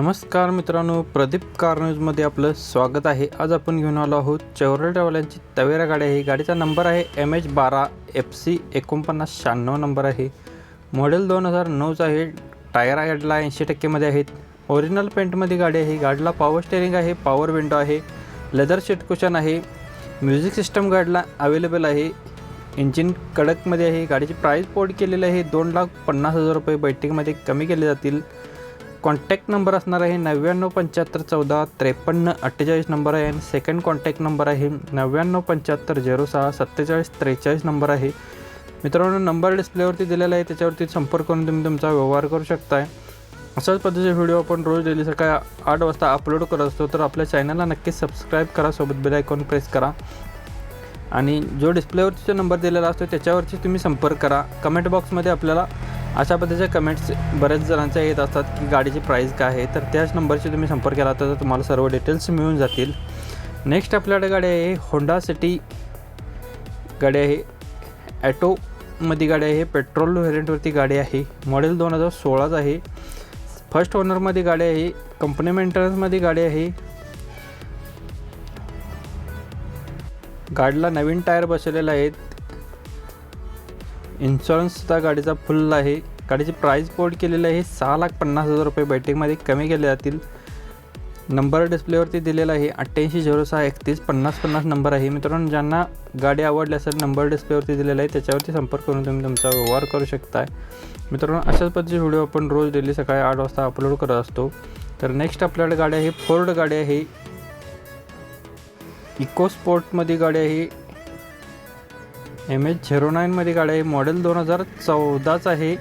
नमस्कार मित्रांनो प्रदीप कार न्यूजमध्ये आपलं स्वागत आहे. आज आपण घेऊन आलो आहोत चौरल ट्रॅव्हलांची तवेरा गाडी आहे. गाडीचा नंबर आहे एम एच बारा एफ सी एकोणपन्नास शहाण्णव नंबर आहे. मॉडेल दोन हजार नऊचा आहे. टायर गाडीला ऐंशी टक्केमध्ये आहेत. ओरिजिनल पेंटमध्ये गाडी आहे. गाडीला पॉवर स्टेअरिंग आहे पॉवर विंडो आहे लेदर सीट कुशन आहे म्युझिक सिस्टम गाडीला अवेलेबल आहे. इंजिन कडकमध्ये आहे. गाडीची प्राईस पोर्ट केलेली आहे. दोन लाख पन्नास हजार रुपये बैठकीमध्ये कमी केले जातील. कॉन्टॅक्ट नंबर असणार आहे नव्याण्णव पंच्याहत्तर चौदा त्रेपन्न अठ्ठेचाळीस नंबर आहे. आणि सेकंड कॉन्टॅक्ट नंबर आहे नव्याण्णव पंच्याहत्तर झिरो सहा सत्तेचाळीस त्रेचाळीस नंबर आहे. मित्रांनो नंबर डिस्प्लेवरती दिलेला आहे. त्याच्यावरती संपर्क करून तुम्ही तुमचा व्यवहार करू शकताय. अशाच पद्धतीचे व्हिडिओ आपण रोज डेली सकाळी आठ वाजता अपलोड करत असतो. तर आपल्या चॅनलला नक्कीच सबस्क्राईब करा. सोबत बेल आयकॉन प्रेस करा. आणि जो डिस्प्लेवरती जो नंबर दिलेला असतो त्याच्यावरती तुम्ही संपर्क करा. कमेंट बॉक्समध्ये आपल्याला अशा पद्धतीचे कमेंट्स बऱ्याच जणांच्या येत असतात की गाडीची प्राईस काय आहे. तर त्याच नंबरशी तुम्ही संपर्क केला तर तुम्हाला सर्व डिटेल्स मिळून जातील. नेक्स्ट आपल्याकडे गाडी आहे. होंडा सिटी गाडी आहे. ॲटोमध्ये गाडी आहे. पेट्रोल व्हेरियंटवरती गाडी आहे. मॉडेल दोन हजार सोळाच आहे. फर्स्ट ओनरमध्ये गाडी आहे. कंपनी मेंटेनन्समध्ये गाडी आहे. गाडीला नवीन टायर बसवलेले आहेत. इन्शुरन्ससुद्धा गाडीचा फुल आहे. गाडीची प्राईस पोर्ट केलेली आहे. सहा लाख पन्नास हजार रुपये बैठकमध्ये कमी केले जातील. नंबर डिस्प्लेवरती दिलेला आहे. अठ्ठ्याऐंशी झिरो सहा एकतीस पन्नास पन्नास नंबर आहे. मित्रांनो ज्यांना गाडी आवडली असेल नंबर डिस्प्लेवरती दिलेला आहे त्याच्यावरती संपर्क करून तुम्ही तुमचा व्यवहार करू शकताय. मित्रांनो अशाच पद्धतीचे व्हिडिओ आपण रोज डेली सकाळी आठ वाजता अपलोड करत असतो. तर नेक्स्ट आपल्याकडे गाडी आहे. फोर्ड गाडी आहे. इको स्पोर्टमध्ये गाडी आहे. एम एच झिरो नाईनमध्ये गाडी आहे. मॉडेल दोन हजार चौदाच आहे.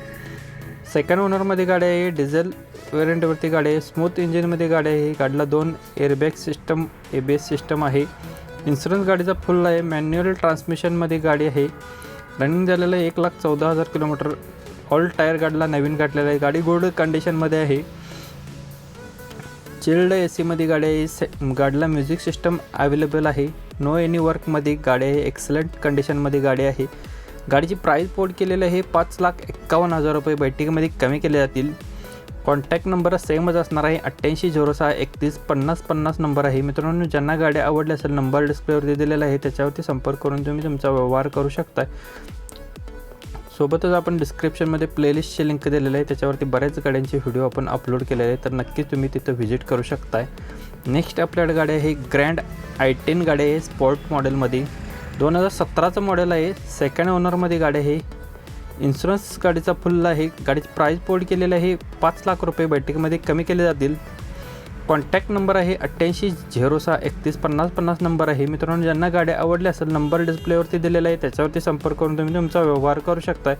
सेकंड ओनरमध्ये गाडी आहे. डिझेल वेरियंटवरती गाडी आहे. स्मूथ इंजिनमध्ये गाडी आहे. गाडीला दोन airbag system A B S system आहे. इन्शुरन्स गाडीचा फुल आहे. मॅन्युअल ट्रान्समिशनमध्ये गाडी आहे. रनिंग झालेलं आहे एक लाख चौदा हजार किलोमीटर. ऑल टायर गाडीला नवीन काढलेला आहे. गाडी गुड कंडिशनमध्ये आहे. चिल्ड ए सीमध्ये गाड्या से गाडीला म्युझिक सिस्टम अवेलेबल आहे. नो एनी वर्कमध्ये गाडी आहे एक्सलंट कंडिशनमध्ये गाडी आहे. गाडीची प्राईस पोर्ट केलेली आहे. पाच लाख एक्कावन्न हजार रुपये. बैठकीमध्ये कमी केले जातील. कॉन्टॅक्ट नंबर सेमच असणार आहे. अठ्ठ्याऐंशी झिरो सहा एकतीस पन्नास पन्नास नंबर आहे. मित्रांनो ज्यांना गाड्या आवडल्या असेल नंबर डिस्प्लेवरती दिलेला आहे त्याच्यावरती संपर्क करून तुम्ही तुमचा व्यवहार करू शकता सोबतच आपण डिस्क्रिप्शनमध्ये प्लेलिस्टची लिंक दिलेलं आहे. त्याच्यावरती बऱ्याच गाड्यांचे व्हिडिओ आपण अपलोड केलेले आहे तर नक्कीच तुम्ही तिथं व्हिजिट करू शकताय. नेक्स्ट आपल्याकडे गाडी आहे ग्रँड आय टेन गाडी आहे स्पोर्ट मॉडेलमध्ये दोन हजार सतराचं मॉडेल आहे. सेकंड ओनरमध्ये गाडी आहे इन्शुरन्स गाडीचा फुल आहे. गाडीची प्राईस पोर्ट केलेलं आहे. पाच लाख रुपये बैठकीमध्ये कमी केले जातील. कॉन्टॅक्ट नंबर आहे अठ्ठ्याऐंशी झिरो सहा एकतीस पन्नास पन्नास नंबर आहे. मित्रांनो ज्यांना गाड्या आवडल्या असेल नंबर डिस्प्लेवरती दिलेला आहे त्याच्यावरती संपर्क करून तुम्ही तुमचा व्यवहार करू शकताय.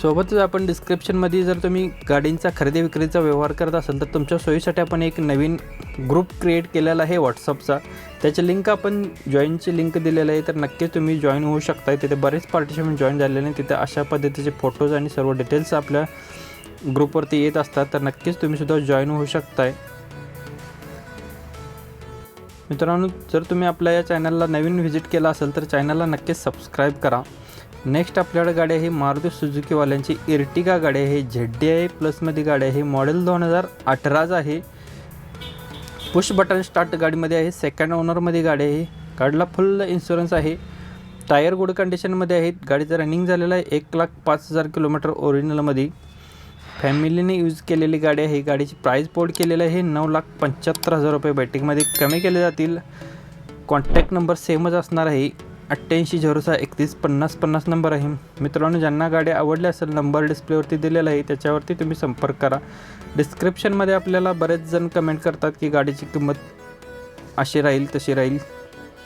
सोबतच आपण डिस्क्रिप्शनमध्ये जर तुम्ही गाडींचा खरेदी विक्रीचा व्यवहार करत असाल तर तुमच्या सोयीसाठी आपण एक नवीन ग्रुप क्रिएट केलेला आहे व्हॉट्सअपचा त्याची लिंक आपण जॉईनची लिंक दिलेलं आहे तर नक्कीच तुम्ही जॉईन होऊ शकताय. तिथे बरेच पार्टिसिपंट जॉईन झालेले आहेत. तिथे अशा पद्धतीचे फोटोज आणि सर्व डिटेल्स आपल्या ग्रुपवरती येत असतात तर नक्कीच तुम्हीसुद्धा जॉईन होऊ शकताय. मित्रांनो जर तुम्ही आपल्या या चॅनलला नवीन व्हिजिट केला असेल तर चॅनलला नक्कीच सबस्क्राईब करा. नेक्स्ट आपल्याकडे गाडी आहे मारुती सुझुकीवाल्यांची इर्टिगा गाडी आहे झेड डी आय प्लसमध्ये गाडी आहे मॉडेल दोन हजार अठराच आहे. पुश बटन स्टार्ट गाडीमध्ये आहे सेकंड ओनरमध्ये गाडी आहे. गाडीला फुल इन्शुरन्स आहे. टायर गुड कंडिशनमध्ये आहेत गाडीचं रनिंग झालेलं आहे एक लाख पाच हजार किलोमीटर ओरिजिनलमध्ये फॅमिलीने यूज केलेली गाडी आहे. गाडीची प्राईस पोर्ट केलेलं आहे. नऊ लाख पंच्याहत्तर हजार रुपये बॅटिंगमध्ये कमी केले जातील. कॉन्टॅक्ट नंबर सेमच असणार आहे. अठ्ठ्याऐंशी झिरो सहा एकतीस पन्नास पन्नास नंबर आहे. मित्रांनो ज्यांना गाड्या आवडल्या असेल नंबर डिस्प्लेवरती दिलेला आहे त्याच्यावरती तुम्ही संपर्क करा. डिस्क्रिप्शनमध्ये आपल्याला बरेच जण कमेंट करतात की गाडीची किंमत अशी राहील तशी राहील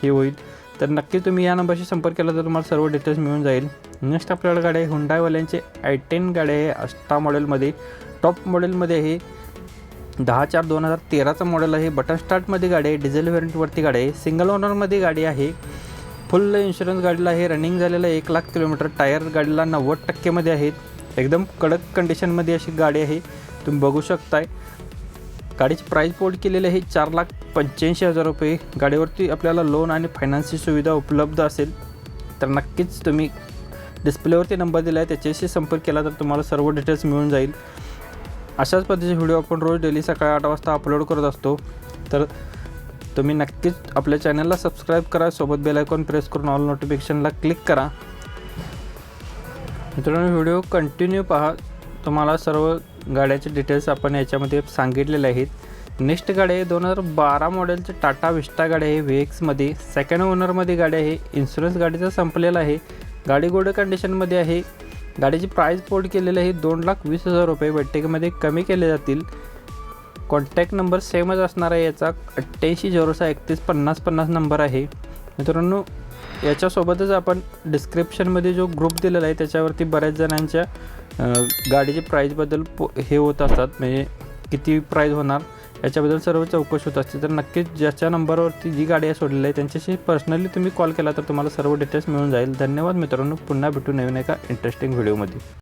हे होईल. तर नक्की तुम्ही या नंबरशी संपर्क केला तर तुम्हाला सर्व डिटेल्स मिळून जाईल. नेक्स्ट आपल्याला गाडी आहे हुंडायवाल्यांचे आय टेन गाडी आहे. अष्टा मॉडेलमध्ये टॉप मॉडेलमध्ये आहे दहा चार दोन हजार तेराचं मॉडेल आहे. बटन स्टार्टमध्ये गाडी आहे. डिझेल व्हेरियंटवरती गाडी आहे. सिंगल ओनरमध्ये गाडी आहे. फुल इन्शुरन्स गाडीला आहे रनिंग झालेलं आहे. एक लाख किलोमीटर. टायर गाडीला नव्वद टक्केमध्ये आहेत एकदम कडक कंडिशनमध्ये अशी गाडी आहे. तुम्ही बघू शकताय. गाडीची प्राईस पोर्ट केलेली आहे चार लाख पंच्याऐंशी हजार रुपये. गाडीवरती आपल्याला लोन आणि फायनान्सची सुविधा उपलब्ध असेल तर नक्कीच तुम्ही डिस्प्लेवरती नंबर दिला आहे त्याच्याशी संपर्क केला तर तुम्हाला सर्व डिटेल्स मिळून जाईल. अशाच पद्धतीचे व्हिडिओ आपण रोज डेली सकाळी आठ वाजता अपलोड करत असतो. तर तुम्ही नक्कीच आपल्या चॅनलला सबस्क्राईब करा सोबत बेल आयकॉन प्रेस करून ऑल नोटिफिकेशनला क्लिक करा. मित्रांनो व्हिडिओ कंटिन्यू पहा. तुम्हाला सर्व गाड्याचे डिटेल्स आपण याच्यामध्ये सांगितलेले आहेत. नेक्स्ट गाडी आहे दोन हजार बारा मॉडेलचे टाटा विस्टा गाडी आहे. व्ही एक्समध्ये सेकंड ओनरमध्ये गाडी आहे. इन्शुरन्स गाडीचा संपलेला आहे. गाडी गोड कंडिशनमध्ये आहे. गाडीची प्राईस पोर्ट केलेली आहे. दोन लाख वीस हजार रुपये. बैठकीमध्ये कमी केले जातील. कॉन्टॅक्ट नंबर सेमच असणार आहे याचा. अठ्ठ्याऐंशी झिरो सहा एकतीस पन्नास पन्नास नंबर आहे. मित्रांनो याच्यासोबतच आपण डिस्क्रिप्शनमध्ये जो ग्रुप दिलेला आहे त्याच्यावरती बऱ्याच जणांच्या गाडीचे प्राईजबद्दल पो हे होत असतात. म्हणजे किती प्राईज होणार याच्याबद्दल सर्व चौकशी होत असते. तर नक्कीच ज्याच्या नंबरवरती जी गाडी आहे सोडलेली आहे त्यांच्याशी पर्सनली तुम्ही कॉल केला तर तुम्हाला सर्व डिटेल्स मिळून जाईल. धन्यवाद मित्रांनो. पुन्हा भेटू नवीन एका इंटरेस्टिंग व्हिडिओमध्ये